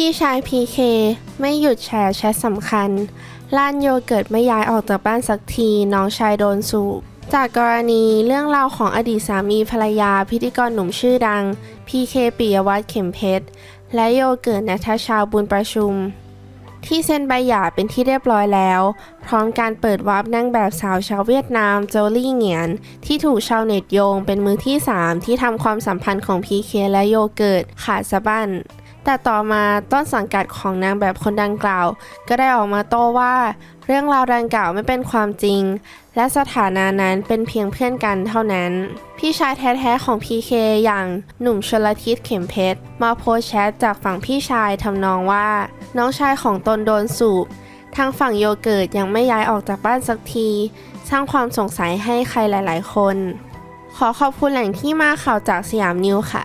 พี่ชายพีเคไม่หยุดแชร์แชทสำคัญล้านโยเกิร์ตไม่ย้ายออกจากบ้านสักทีน้องชายโดนสูบจากกรณีเรื่องราวของอดีตสามีภรรยาพิธีกรหนุ่มชื่อดังพีเคปิยวัฒน์เข็มเพชร และโยเกิร์ตนัทชาบุญประชุม ที่เซ็นใบหย่าเป็นที่เรียบร้อยแล้ว พร้อมการเปิดวาร์ปนั่งแบบสาวชาวเวียดนามโจลี่เหงียน ที่ถูกชาวเน็ตโยงเป็นมือที่ 3 ที่ทำความสัมพันธ์ของพีเคและโยเกิร์ตขาดสะบั้น แต่ต่อมาต้นสังกัดของนางแบบคนดังกล่าว ก็ได้ออกมาโต้ว่า เรื่องราวดังกล่าวไม่เป็นความจริง และสถานะนั้นเป็นเพียงเพื่อนกันเท่านั้น พี่ชายแท้ๆของพีเคอย่างหนุ่มชลทิศเข็มเพชรมาโพสแชทจากฝั่งพี่ชายทำนองว่า น้องชายของตนโดนสูบทางฝั่งโยเกิร์ตยังไม่ย้ายออกจากบ้านสักที สร้างความสงสัยให้ใครหลาย ๆ คน ขอขอบคุณแหล่งที่มาข่าวจากสยามนิวค่ะ